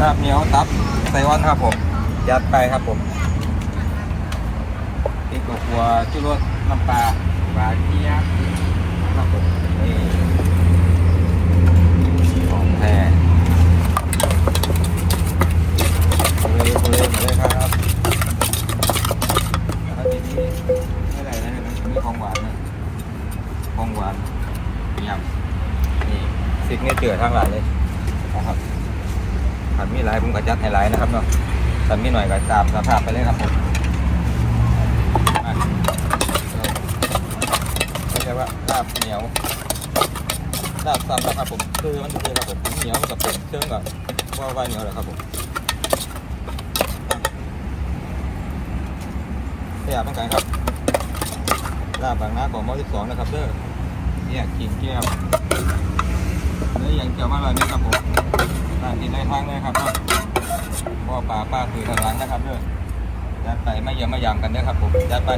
ลาบเหนียวตับไซออนครับผมยัดไปครับผมพริกกับหัวจุรสน้ำปลาปลาเกี๊ยบครับผมนี่ของแท้เลยเลยมาเลยครับแล้วทีนี้ไม่ไรนะมันมีของหวานนะของหวานยำนี่ซิกเนเจอร์ทั้งหลายเลยนะครับ ถ้ามีหลายผมก็จัดให้หลายนะครับเนาะถ้ามีหน่อยก็ตามสภาพไปเลยครับผมมาไม่ใช่ว่าลาบเหนียวลาบซ้ำนะครับผมคือมันคือครับผมเหนียวกับเป็นเชื่องกับว่าว่าเหนียวแหละครับผมขยับต้องการครับลาบบางนาของมอที่สองนะครับเด้อเนี่ยกิ่งแก้วเนื้ออย่างเกี่ยวมาเลยนี่ครับผม ร้านที่ได้ทางเลยครับเนาะพ่อป่าป้าคือทางหลังนะครับเด้อยัดไปไม่เยี่ยมไม่ยามกันเด้อครับผมยัดไป